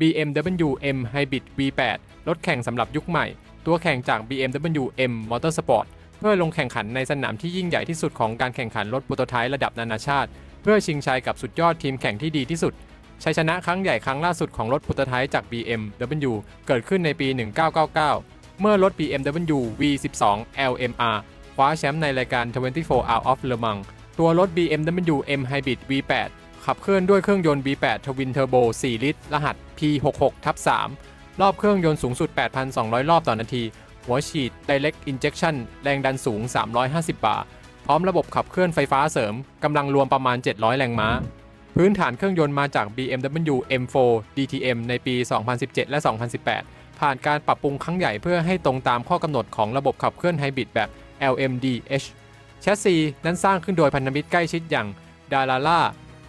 BMW M Hybrid V8 รถแข่งสำหรับยุคใหม่ ตัวแข่งจาก BMW M Motorsport เพื่อลงแข่งขันในสนามที่ยิ่งใหญ่ที่สุดของการแข่งขันรถโปรโตไทป์ระดับนานาชาติ เพื่อชิงชัยกับสุดยอดทีมแข่งที่ดีที่สุดชัยชนะครั้งใหญ่ครั้งล่าสุดของรถโปรโตไทป์จาก BMW เกิดขึ้นในปี 1999 เมื่อรถ BMW V12 LMR คว้าแชมป์ในรายการ 24 Hours of Le Mans ตัวรถ BMW M Hybrid V8 ขับเคลื่อนด้วยเครื่องยนต์ V8 Twin Turbo 4 ลิตร รหัส P66 ทับ3รอบเครื่องยนต์สูงสุด 8,200 รอบต่อนาที หัวฉีด Direct Injection แรงดันสูง 350 บาร์พร้อมระบบขับเคลื่อนไฟฟ้าเสริม กำลังรวมประมาณ 700 แรงม้า พื้นฐานเครื่องยนต์มาจาก BMW M4 DTM ในปี 2017 และ 2018 ผ่านการปรับปรุงครั้งใหญ่เพื่อให้ตรงตามข้อกำหนดของระบบขับเคลื่อนไฮบริดแบบ LMDH แชสซีนั้นสร้างขึ้นโดยพันธมิตรใกล้ชิดอย่างดาราล่า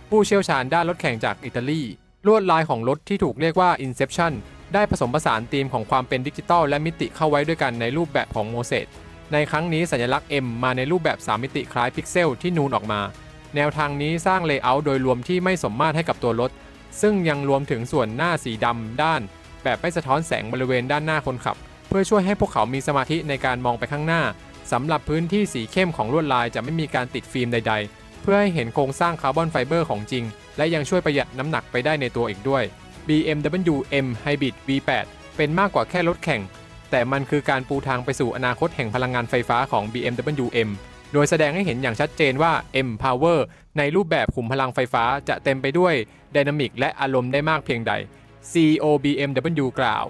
ผู้เชี่ยวชาญด้านรถแข่งจากอิตาลี ลวดลายของรถที่ถูกเรียกว่า Inception ได้ผสมผสานธีมของความเป็นดิจิตอลและมิติเข้าไว้ด้วยกันในรูปแบบของโมเสสในครั้งนี้สัญลักษณ์ M มาในรูปแบบ 3 มิติคล้ายพิกเซลที่นูนออกมา แนวทางนี้สร้างเลเยอร์โดยรวมที่ไม่สมมาตรให้กับตัวรถ ซึ่งยังรวมถึงส่วนหน้าสีดำด้าน แบบไม่สะท้อนแสงบริเวณด้านหน้าคนขับ เพื่อช่วยให้พวกเขามีสมาธิในการมองไปข้างหน้าสำหรับพื้นที่สีเข้มของลวดลายจะไม่มีการติดฟิล์มใด ๆ เพื่อให้เห็นโครงสร้างคาร์บอนไฟเบอร์ของจริง และยังช่วยประหยัดน้ำหนักไปได้ในตัวอีกด้วย BMW M Hybrid V8 เป็นมากกว่าแค่รถแข่ง แต่มันคือการปูทางไปสู่อนาคตแห่งพลังงานไฟฟ้าของ BMW M โดยแสดงให้เห็นอย่างชัดเจนว่า M Power ในรูปแบบขุมพลังไฟฟ้าจะเต็มไปด้วยไดนามิกและอารมณ์ได้มากเพียงใด CEO BMW กล่าว